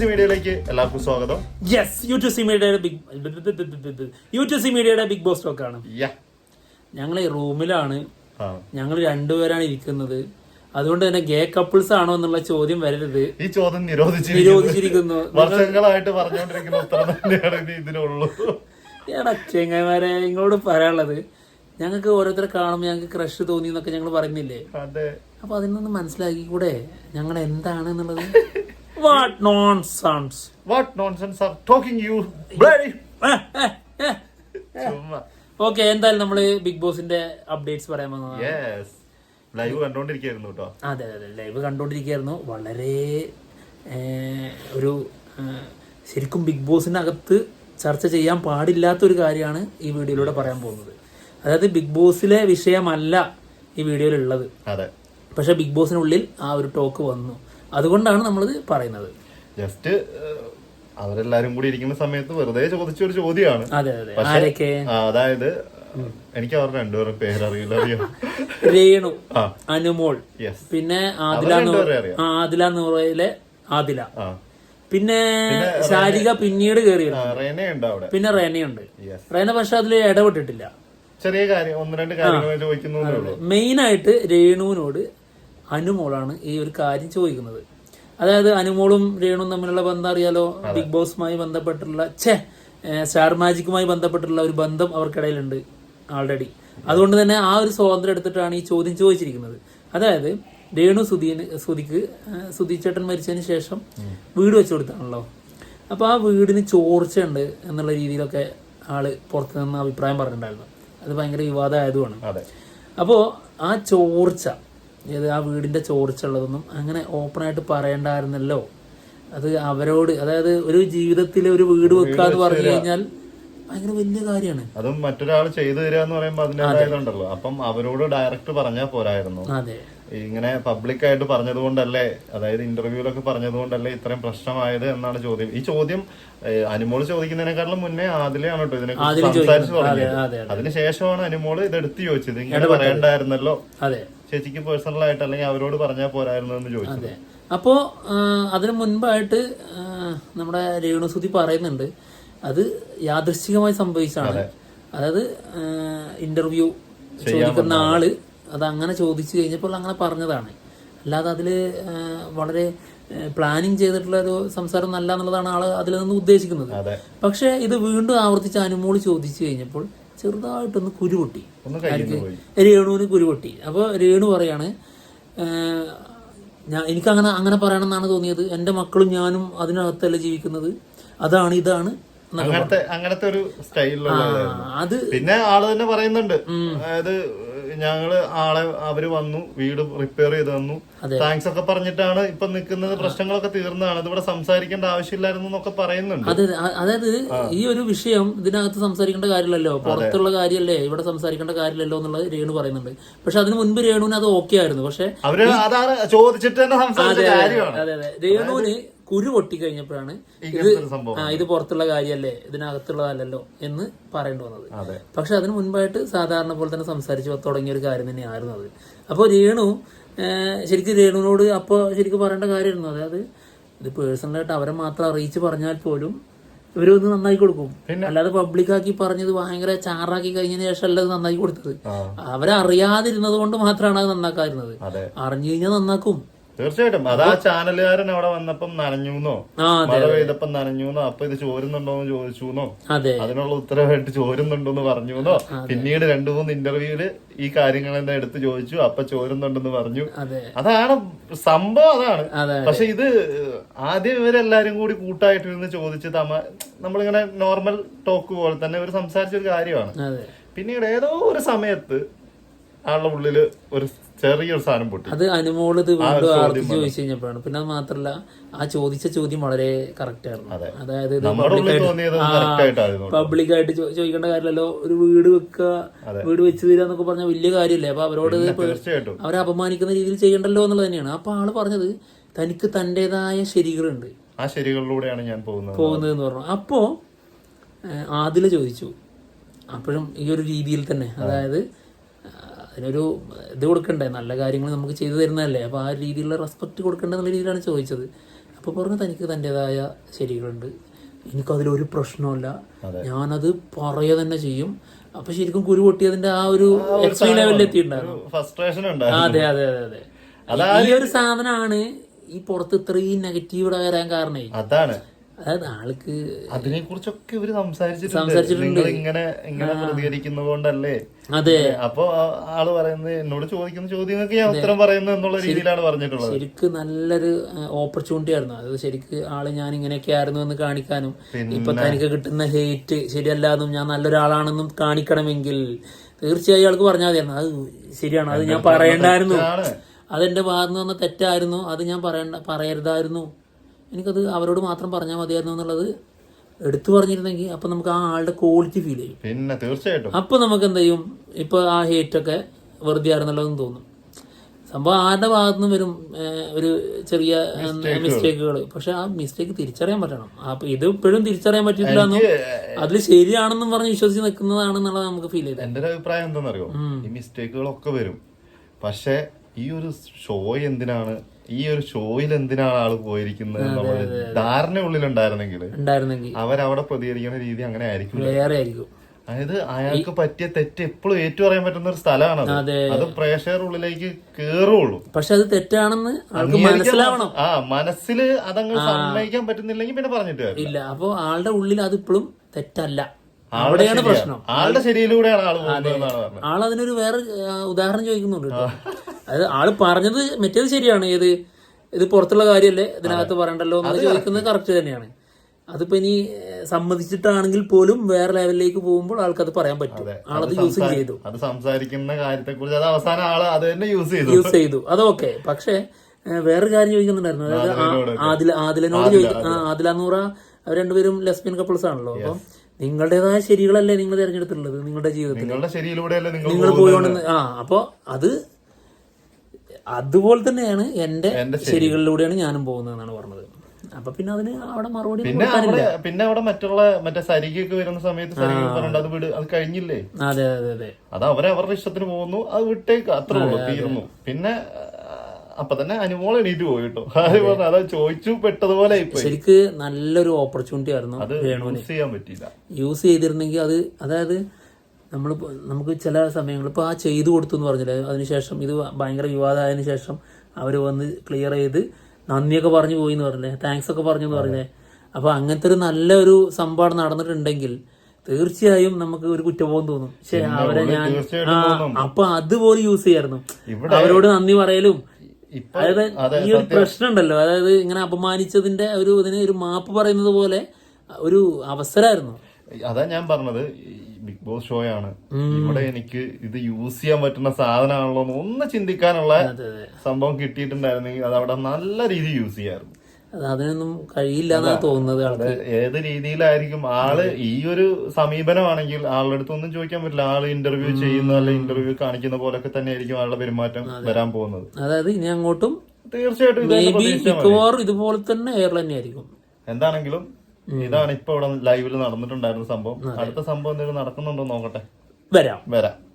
C മീഡിയയിലേക്ക് എല്ലാവർക്കും സ്വാഗതം. യെസ് യു ടു സി മീഡിയയുടെ ബിഗ് യു ടു സി മീഡിയയുടെ ബിഗ് ബോസ് ടോക്ക് ആണ് ഞങ്ങൾ ഈ റൂമിലാണ് ഞങ്ങൾ രണ്ടുപേരാണ് ഇരിക്കുന്നത്. അതുകൊണ്ട് തന്നെ ഗേ കപ്പിൾസ് ആണോ എന്നുള്ള ചോദ്യം വരരുത്. ഈ ചോദ്യം നിരോധിച്ചിരിക്കുന്നു. വർഷങ്ങളായിട്ട് പറഞ്ഞുകൊണ്ടിരിക്കുന്നു എടാ ചെങ്ങന്മാരെ നിങ്ങളോട് പറയാനുള്ളത്. ഞങ്ങൾക്ക് ഓരോരുത്തരെ കാണുമ്പോൾ ഞങ്ങൾക്ക് ക്രഷ് തോന്നി എന്നൊക്കെ ഞങ്ങൾ പറയുന്നില്ലേ? അപ്പൊ അതിനൊന്ന് മനസ്സിലാക്കി കൂടെ ഞങ്ങൾ എന്താണ് എന്നുള്ളത്? What nonsense what nonsense are talking you bloody ചുമ്മാ. ഓക്കെ എന്തായാലും നമ്മൾ ബിഗ് ബോസിന്റെ അപ്ഡേറ്റ്സ് പറയാൻ വന്നതാണ്. യെസ് ലൈവ് കണ്ടോണ്ടിരിക്കായിരുന്നു കേട്ടോ അതെ അതെ ലൈവ് കണ്ടോണ്ടിരിക്കായിരുന്നു. വളരെ ഒരു ശരിക്കും ബിഗ് ബോസിനകത്ത് ചർച്ച ചെയ്യാൻ പാടില്ലാത്ത ഒരു കാര്യമാണ് ഈ വീഡിയോയിലൂടെ പറയാൻ പോകുന്നത്. അതായത് ബിഗ് ബോസിലെ വിഷയമല്ല ഈ വീഡിയോയിലുള്ളത്. അതെ. പക്ഷെ ബിഗ് ബോസിനുള്ളിൽ ആ ഒരു ടോക്ക് വന്നു. അതുകൊണ്ടാണ് നമ്മളിത് പറയുന്നത്. ജസ്റ്റ് അവരെല്ലാരും കൂടി ഇരിക്കുന്ന സമയത്ത് വെറുതെ ചോദിച്ച ഒരു ചോദ്യമാണ് പക്ഷേ, അതായത് എനിക്ക് അവർ രണ്ടുപേരും പേരറിയില്ല അറിയാം? രേണു അനുമോൾ. പിന്നെ ആദില നൂറയിലെ ആദില പിന്നെ ശാരിക പിന്നീട് കയറി പിന്നെ റേനയുണ്ട്. റേന പക്ഷെ അതിൽ ഇടപെട്ടിട്ടില്ല. ചെറിയ കാര്യം ഒന്ന് രണ്ട് കാര്യങ്ങൾ ചോദിക്കുന്നു മെയിൻ ആയിട്ട് രേണുവിനോട് അനുമോളാണ് ഈ ഒരു കാര്യം ചോദിക്കുന്നത്. അതായത് അനുമോളും രേണുവും തമ്മിലുള്ള ബന്ധം അറിയാലോ? ബിഗ് ബോസുമായി ബന്ധപ്പെട്ടുള്ള ഛേ ഏഹ് സ്റ്റാർ മാജിക്കുമായി ബന്ധപ്പെട്ടുള്ള ഒരു ബന്ധം അവർക്കിടയിലുണ്ട് ആൾറെഡി അതുകൊണ്ട് തന്നെ ആ ഒരു സ്വാതന്ത്ര്യം എടുത്തിട്ടാണ് ഈ ചോദ്യം ചോദിച്ചിരിക്കുന്നത്. അതായത് രേണു സുധീന് സുധിക്ക് സുധീച്ചേട്ടൻ സുധി ചേട്ടൻ മരിച്ചതിന് ശേഷം വീട് വെച്ചു കൊടുത്താണല്ലോ. അപ്പോൾ ആ വീടിന് ചോർച്ചയുണ്ട് എന്നുള്ള രീതിയിലൊക്കെ ആൾ പുറത്തു നിന്ന് അഭിപ്രായം പറഞ്ഞിട്ടുണ്ടായിരുന്നു. അത് ഭയങ്കര വിവാദമായതുമാണ്. അപ്പോൾ ആ ചോർച്ച ഏത് ആ വീടിന്റെ ചോർച്ചുള്ളതൊന്നും അങ്ങനെ ഓപ്പണായിട്ട് പറയണ്ടായിരുന്നല്ലോ. അത് അവരോട് അതായത് ഒരു ജീവിതത്തിൽ ഒരു വീട് വെക്കുക എന്ന് പറഞ്ഞു കഴിഞ്ഞാൽ ഭയങ്കര വലിയ കാര്യമാണ്. അതും മറ്റൊരാൾ ചെയ്തു തരിക എന്ന് പറയുമ്പോ അതിന്റെതായതുണ്ടല്ലോ അപ്പം അവരോട് ഡയറക്റ്റ് പറഞ്ഞാൽ പോരായിരുന്നു. അതെ. ഇങ്ങനെ പബ്ലിക്കായിട്ട് പറഞ്ഞത് കൊണ്ടല്ലേ അതായത് ഇന്റർവ്യൂലൊക്കെ പറഞ്ഞതുകൊണ്ടല്ലേ ഇത്രയും പ്രശ്നമായത് എന്നാണ് ചോദ്യം. ഈ ചോദ്യം അനുമോൾ ചോദിക്കുന്നതിനെക്കാളും മുന്നേ ആദിലെയാണ് കേട്ടോ ഇതിനെ സംസാരിച്ചു തുടങ്ങിയത്. അതെ, അതിനുശേഷമാണ് അനുമോൾ ഇത് എടുത്തു ചോദിച്ചത്. ഇങ്ങനെ പറയണ്ടായിരുന്നല്ലോ. ചേച്ചിക്ക് പേഴ്സണൽ ആയിട്ട് അല്ലെങ്കിൽ അവരോട് പറഞ്ഞാൽ പോരായിരുന്നു എന്ന് ചോദിച്ചത്. അപ്പോൾ അതിനു മുൻപായിട്ട് നമ്മുടെ രേണുസുതി പറയുന്നുണ്ട്. അത് യാദൃശ്ചികമായി സംഭവിച്ചാണ്. അതായത് ഇന്റർവ്യൂ ചോദിക്കുന്ന ആൾ അത് അങ്ങനെ ചോദിച്ചു കഴിഞ്ഞപ്പോൾ അങ്ങനെ പറഞ്ഞതാണ്. അല്ലാതെ അതിൽ വളരെ പ്ലാനിങ് ചെയ്തിട്ടുള്ള ഒരു സംസാരം നല്ല എന്നുള്ളതാണ് ആൾ അതിൽ നിന്ന് ഉദ്ദേശിക്കുന്നത്. പക്ഷേ ഇത് വീണ്ടും ആവർത്തിച്ച് അനുമോൾ ചോദിച്ചു കഴിഞ്ഞപ്പോൾ ചെറുതായിട്ടൊന്ന് കുരുപൊട്ടി. രേണുവിന് കുരുപൊട്ടി. അപ്പോൾ രേണു പറയാണ് "ഏഹ്, ഞാൻ എനിക്കങ്ങനെ അങ്ങനെ പറയണമെന്നാണ് തോന്നിയത്. എന്റെ മക്കളും ഞാനും അതിനകത്തല്ല ജീവിക്കുന്നത്. അതാണ് ഇതാണ് അങ്ങനത്തെ അങ്ങനത്തെ ഒരു സ്റ്റൈലിലുള്ള അത് പിന്നെ ആൾ തന്നെ പറയുന്നുണ്ട്. അതായത് ഞങ്ങൾ ആളെ അവർ വന്നു വീട് റിപ്പയർ ചെയ്ത് തന്നു. താങ്ക്സ് ഒക്കെ പറഞ്ഞിട്ടാണ് ഇപ്പൊ നിൽക്കുന്നത്. പ്രശ്നങ്ങളൊക്കെ തീർന്നതാണ്. ഇതിവിടെ സംസാരിക്കേണ്ട ആവശ്യമില്ലായിരുന്നു എന്നൊക്കെ പറയുന്നുണ്ട്. അതെ അതായത് ഈ ഒരു വിഷയം ഇതിനകത്ത് സംസാരിക്കേണ്ട കാര്യമല്ലല്ലോ? പുറത്തുള്ള കാര്യമല്ലേ ഇവിടെ സംസാരിക്കേണ്ട കാര്യമല്ലോ എന്നുള്ളത് രേണു പറയുന്നുണ്ട്. പക്ഷെ അതിന് മുൻപ് രേണുവിന് അത് ഓക്കെ ആയിരുന്നു. പക്ഷെ അവർ അതാണ് ചോദിച്ചിട്ട് തന്നെ സംസാരിച്ച കാര്യമാണ്. അതെ അതെ. രേണുവിന് കുരു പൊട്ടി കഴിഞ്ഞപ്പോഴാണ് ഇങ്ങനത്തെ സംഭവം ആ ഇത് പുറത്തുള്ള കാര്യമല്ലേ? ഇതിനകത്തുള്ളതല്ലല്ലോ എന്ന് പറയേണ്ടി വന്നത്. പക്ഷെ അതിന് മുൻപായിട്ട് സാധാരണ പോലെ തന്നെ സംസാരിച്ച് തുടങ്ങിയ ഒരു കാര്യം തന്നെയായിരുന്നു അത്. അപ്പോൾ രേണു ശരിക്കും രേണുവിനോട് അപ്പോൾ ശരിക്കും പറയേണ്ട കാര്യമായിരുന്നു. അതായത് ഇത് പേഴ്സണലായിട്ട് അവരെ മാത്രം അറിയിച്ച് പറഞ്ഞാൽ പോലും ഇവരൊന്ന് നന്നായി കൊടുക്കും. അല്ലാതെ പബ്ലിക്കാക്കി പറഞ്ഞത് ഭയങ്കര ചാറാക്കി കഴിഞ്ഞതിന് ശേഷം അല്ല അത് നന്നാക്കി കൊടുത്തത് അവരറിയാതിരുന്നത് കൊണ്ട് മാത്രമാണ് അത് നന്നാക്കാതിരുന്നത്. അറിഞ്ഞു കഴിഞ്ഞാൽ നന്നാക്കും. തീർച്ചയായിട്ടും. അതാ ചാനലുകാരൻ അവിടെ വന്നപ്പം നനഞ്ഞൂന്നോ? മഴ പെയ്തപ്പം നനഞ്ഞൂന്നോ? അപ്പൊ ഇത് ചോരുന്നുണ്ടോന്ന് ചോദിച്ചുന്നോ? അതെ. അതിനുള്ള ഉത്തരവായിട്ട് ചോരുന്നുണ്ടോന്ന് പറഞ്ഞുന്നോ? പിന്നീട് രണ്ടു മൂന്ന് ഇന്റർവ്യൂൽ ഈ കാര്യങ്ങളെല്ലാം എടുത്ത് ചോദിച്ചു. അപ്പൊ ചോരുന്നുണ്ടെന്ന് പറഞ്ഞു. അതെ. അതാണ് സംഭവം അതാണ്. അതെ പക്ഷെ ഇത് ആദ്യം ഇവരെല്ലാരും കൂടി കൂട്ടായിട്ട് കൂട്ടായിട്ടിരുന്ന് ചോദിച്ച് തമ നമ്മളിങ്ങനെ നോർമൽ ടോക്ക് പോലെ തന്നെ ഇവർ സംസാരിച്ച ഒരു കാര്യമാണ് പിന്നീട് ഏതോ ഒരു സമയത്ത് ആളുടെ ഉള്ളിൽ ഒരു ചെറിയൊരു സാധനം പൊട്ടി. അത് അനുമോൾ ഇത് വീണ്ടും ആവർത്തിച്ച് ചോദിച്ചു കഴിഞ്ഞപ്പോഴാണ്. പിന്നെ അത് മാത്രല്ല ആ ചോദിച്ച ചോദ്യം വളരെ കറക്റ്റ് ആയിരുന്നു. അതെ. അതായത് പബ്ലിക്കായിട്ട് ചോദിക്കേണ്ട കാര്യമല്ലോ ഒരു വീട് വെക്കുക വീട് വെച്ച് തരിക എന്നൊക്കെ പറഞ്ഞ വലിയ കാര്യമല്ലേ. അപ്പൊ അവരോട് തീർച്ചയായിട്ടും. അവരെ അപമാനിക്കുന്ന രീതിയിൽ ചെയ്യണ്ടല്ലോ എന്നുള്ളത് തന്നെയാണ്. അപ്പൊ ആൾ പറഞ്ഞത് തനിക്ക് തന്റേതായ ശരികളുണ്ട്. ആ ശരികളിലൂടെയാണ് ഞാൻ പോകുന്നത്. പോകുന്നത് എന്ന് പറഞ്ഞു. അപ്പോ ആദില ചോദിച്ചു. അപ്പോഴും ഈ ഒരു രീതിയിൽ തന്നെ. അതായത് അതിനൊരു ഇത് കൊടുക്കണ്ടേ? നല്ല കാര്യങ്ങൾ നമുക്ക് ചെയ്തു തരുന്നതല്ലേ? അപ്പോൾ ആ രീതിയിലുള്ള റെസ്പെക്ട് കൊടുക്കേണ്ട എന്നുള്ള രീതിയിലാണ് ചോദിച്ചത്. അപ്പോൾ പറഞ്ഞു തനിക്ക് തന്റെതായ ശരികളുണ്ട്. എനിക്കതിലൊരു പ്രശ്നമില്ല ഞാനത് പറയുക തന്നെ ചെയ്യും. അപ്പൊ ശരിക്കും കുരു പൊട്ടിയതിന്റെ ആ ഒരു എക്സ്ട്രീം ലെവലിൽ എത്തിയിട്ടുണ്ടായിരുന്നു. അതെ അതെ അതെ അതെ. ഈ ഒരു സാധനമാണ് ഈ പുറത്ത് ഇത്രയും നെഗറ്റീവ് വരാൻ കാരണേ. അതാണ്. അതായത് ആൾക്ക് അതിനെ കുറിച്ചൊക്കെ ഇവർ സംസാരിച്ചിട്ടുണ്ട്. ഇങ്ങനെ ഇങ്ങനെ പ്രതികരിക്കുന്നത് കൊണ്ടല്ലേ അതെ. അപ്പൊ ആൾ പറയുന്നത് എന്നോട് ചോദിക്കുന്ന ചോദ്യങ്ങൾക്ക് ഞാൻ ഉത്തരം പറയുന്നത് എന്നുള്ള രീതിയിലാണ് പറഞ്ഞിട്ടുള്ളത്. ശരിക്ക് നല്ലൊരു ഓപ്പർച്യൂണിറ്റി ആയിരുന്നു. അതായത് ശരിക്ക് ആൾ ഞാൻ ഇങ്ങനെയൊക്കെ ആയിരുന്നു എന്ന് കാണിക്കാനും ഇപ്പൊ തനിക്ക് കിട്ടുന്ന ഹേറ്റ് ശരിയല്ലാന്നും ഞാൻ നല്ലൊരാളാണെന്നും കാണിക്കണമെങ്കിൽ തീർച്ചയായും ആൾക്ക് പറഞ്ഞാൽ മതിയായിരുന്നു. അത് ശരിയാണ്. അത് ഞാൻ പറയണ്ടായിരുന്നു. അതെന്റെ ഭാഗത്ത് നിന്ന് വന്ന തെറ്റായിരുന്നു. അത് ഞാൻ പറയണ്ട പറയരുതായിരുന്നു. എനിക്കത് അവരോട് മാത്രം പറഞ്ഞാൽ മതിയായിരുന്നു എന്നുള്ളത് എടുത്തു പറഞ്ഞിരുന്നെങ്കിൽ അപ്പൊ നമുക്ക് ആ ആളുടെ ക്വാളിറ്റി ഫീൽ ചെയ്യും. പിന്നെ തീർച്ചയായിട്ടും. അപ്പൊ നമുക്ക് എന്ത് ചെയ്യും ഇപ്പൊ ആ ഹേറ്റൊക്കെ വെറുതെ ആയിരുന്നുള്ളതെന്ന് തോന്നും. സംഭവം ആരുടെ ഭാഗത്തു നിന്ന് വരും ഒരു ചെറിയ മിസ്റ്റേക്കുകൾ പക്ഷെ ആ മിസ്റ്റേക്ക് തിരിച്ചറിയാൻ പറ്റണം. അപ്പൊ ഇത് ഇപ്പോഴും തിരിച്ചറിയാൻ പറ്റിയിട്ടില്ല എന്നും അതിൽ ശരിയാണെന്നും പറഞ്ഞ് വിശ്വസിച്ച് നിൽക്കുന്നതാണെന്നുള്ളത് നമുക്ക് ഫീൽ ചെയ്തത് എന്റെ ഒരു അഭിപ്രായം എന്താണെന്നറിയോ ഈ മിസ്റ്റേക്കുകളൊക്കെ വരും. പക്ഷെ ഈ ഒരു ഷോ എന്തിനാണ്? ഈ ഒരു ഷോയിൽ എന്തിനാണ് ആൾ പോയിരിക്കുന്നത് എന്നുള്ളത് ധാരണ ഉള്ളിലുണ്ടായിരുന്നെങ്കിൽ ഉണ്ടായിരുന്നെങ്കിൽ. അവരവിടെ പ്രതികരിക്കുന്ന രീതി അങ്ങനെ ആയിരിക്കും വേറെ ആയിരിക്കും അതായത് അയാൾക്ക് പറ്റിയ തെറ്റ് എപ്പോഴും ഏറ്റു പറയാൻ പറ്റുന്ന ഒരു സ്ഥലമാണ് അതെ. പ്രേക്ഷകർ ഉള്ളിലേക്ക് കേറുള്ളൂ. പക്ഷെ അത് തെറ്റാണെന്ന് ആൾക്ക് മനസ്സിലാവണം. ആ മനസ്സിൽ അതങ്ങ് സമ്മതിക്കാൻ പറ്റുന്നില്ലെങ്കിൽ പിന്നെ പറഞ്ഞിട്ട് ഇല്ല അപ്പൊ ആളുടെ ഉള്ളിൽ അത് ഇപ്പോഴും തെറ്റല്ല. അവിടെയാണ് പ്രശ്നം. ആളുടെ ശരിയിലൂടെയാണ് പറഞ്ഞത്. ആൾ അതിനൊരു വേറെ ഉദാഹരണം ചോദിക്കുന്നുണ്ട് അതായത് ആൾ പറഞ്ഞത് മറ്റേത് ശരിയാണ്. ഏത്? ഇത് പുറത്തുള്ള കാര്യമല്ലേ ഇതിനകത്ത് പറയണ്ടല്ലോ എന്ന് ചോദിക്കുന്നത് കറക്റ്റ് തന്നെയാണ്. അതിപ്പോ ഇനി സമ്മതിച്ചിട്ടാണെങ്കിൽ പോലും വേറെ ലെവലിലേക്ക് പോകുമ്പോൾ ആൾക്കത് പറയാൻ പറ്റും. ആളത് യൂസ് ചെയ്തു. അത് സംസാരിക്കുന്ന കാര്യത്തെ കുറിച്ച് അത് അവസാനം ആൾ അത് തന്നെ യൂസ് ചെയ്തു. യൂസ് ചെയ്തു. അതൊക്കെ പക്ഷേ വേറെ വേറൊരു കാര്യം ചോദിക്കുന്നുണ്ടായിരുന്നു. അതായത് ആദില ആദിലനോട് ചോദിക്കും അവർ രണ്ടുപേരും ലെസ്ബിയൻ കപ്പിൾസ് ആണല്ലോ. അപ്പൊ നിങ്ങളുടേതായ ശരികളല്ലേ നിങ്ങൾ തിരഞ്ഞെടുത്തിട്ടുള്ളത് നിങ്ങളുടെ ജീവിതത്തിൽ? നിങ്ങൾ പോയോണെന്ന് ആ അപ്പൊ അത് അതുപോലെ തന്നെയാണ് എന്റെ ശരികളിലൂടെയാണ് ഞാനും പോകുന്നതെന്നാണ് പറഞ്ഞത്. അപ്പൊ പിന്നെ അതിന് അവിടെ മറുപടി പിന്നെ അവിടെ പിന്നെ അവിടെ മറ്റുള്ള മറ്റേ സരികൊക്കെ വരുന്ന സമയത്ത് സരിക പറഞ്ഞിട്ട് അത് വിട് അത് കഴിഞ്ഞില്ലേ? അതെ അതെ അതെ. അത് അവരെ അവരുടെ ഇഷ്ടത്തിന് പോകുന്നു അത് വിട്ടേക്ക് അത്ര ഉള്ളൂ തീർന്നു. പിന്നെ അപ്പൊ തന്നെ അനുമോൾ എണീറ്റ് പോയി കേട്ടോ. പറഞ്ഞു? അതാ ചോദിച്ചു പെട്ടതുപോലെ ശരിക്ക് നല്ലൊരു ഓപ്പർച്യൂണിറ്റി ആയിരുന്നു അത് യൂസ് ചെയ്യാൻ പറ്റിയില്ല. യൂസ് ചെയ്തിരുന്നെങ്കിൽ അത് അതായത് നമ്മൾ നമുക്ക് ചില സമയങ്ങൾ ഇപ്പോൾ ആ ചെയ്തു കൊടുത്തു എന്ന് പറഞ്ഞില്ലേ അതിനുശേഷം ഇത് ഭയങ്കര വിവാദമായതിനു ശേഷം അവർ വന്ന് ക്ലിയർ ചെയ്ത് നന്ദിയൊക്കെ പറഞ്ഞു പോയി എന്ന് പറഞ്ഞില്ലേ താങ്ക്സ് ഒക്കെ പറഞ്ഞു എന്ന് പറഞ്ഞില്ലേ. അപ്പോൾ അങ്ങനത്തെ ഒരു നല്ലൊരു സംഭവം നടന്നിട്ടുണ്ടെങ്കിൽ തീർച്ചയായും നമുക്ക് ഒരു കുറ്റബോധം തോന്നും. ശരി അവരെ ഞാൻ അപ്പൊ അതുപോലെ യൂസ് ചെയ്യായിരുന്നു. അവരോട് നന്ദി പറയലും. അതായത് ഈ ഒരു പ്രശ്നം ഉണ്ടല്ലോ അതായത് ഇങ്ങനെ അപമാനിച്ചതിന്റെ ഒരു ഇതിന് ഒരു മാപ്പ് പറയുന്നത് പോലെ ഒരു അവസരമായിരുന്നു അതാ ഞാൻ പറഞ്ഞത്. ബിഗ് ബോസ് ഷോ ആണ് ഇവിടെ എനിക്ക് ഇത് യൂസ് ചെയ്യാൻ പറ്റുന്ന സാധനമാണല്ലോ എന്ന് ഒന്ന് ചിന്തിക്കാനുള്ള സംഭവം കിട്ടിയിട്ടുണ്ടായിരുന്നെങ്കിൽ അത് അവിടെ നല്ല രീതി യൂസ് ചെയ്യാറുണ്ട് അത് അതിനൊന്നും കഴിയില്ല എന്നാണ് തോന്നുന്നത് ഏത് രീതിയിലായിരിക്കും? ആൾ ഈ ഒരു സമീപനമാണെങ്കിൽ ആളുടെ അടുത്ത് ഒന്നും ചോദിക്കാൻ പറ്റില്ല. ആൾ ഇന്റർവ്യൂ ചെയ്യുന്ന അല്ലെ ഇന്റർവ്യൂ കാണിക്കുന്ന പോലൊക്കെ തന്നെ ആയിരിക്കും ആളുടെ പെരുമാറ്റം വരാൻ പോകുന്നത്. അതായത് ഇനി അങ്ങോട്ടും തീർച്ചയായിട്ടും ഇതുപോലെ തന്നെ എയർലൈൻ തന്നെ ആയിരിക്കും. എന്താണെങ്കിലും ഇതാണ് ഇപ്പൊ ഇവിടെ ലൈവിൽ നടന്നിട്ടുണ്ടായിരുന്ന സംഭവം. അടുത്ത സംഭവം എന്തെങ്കിലും നടക്കുന്നുണ്ടോ നോക്കട്ടെ. വരാം. വരാം.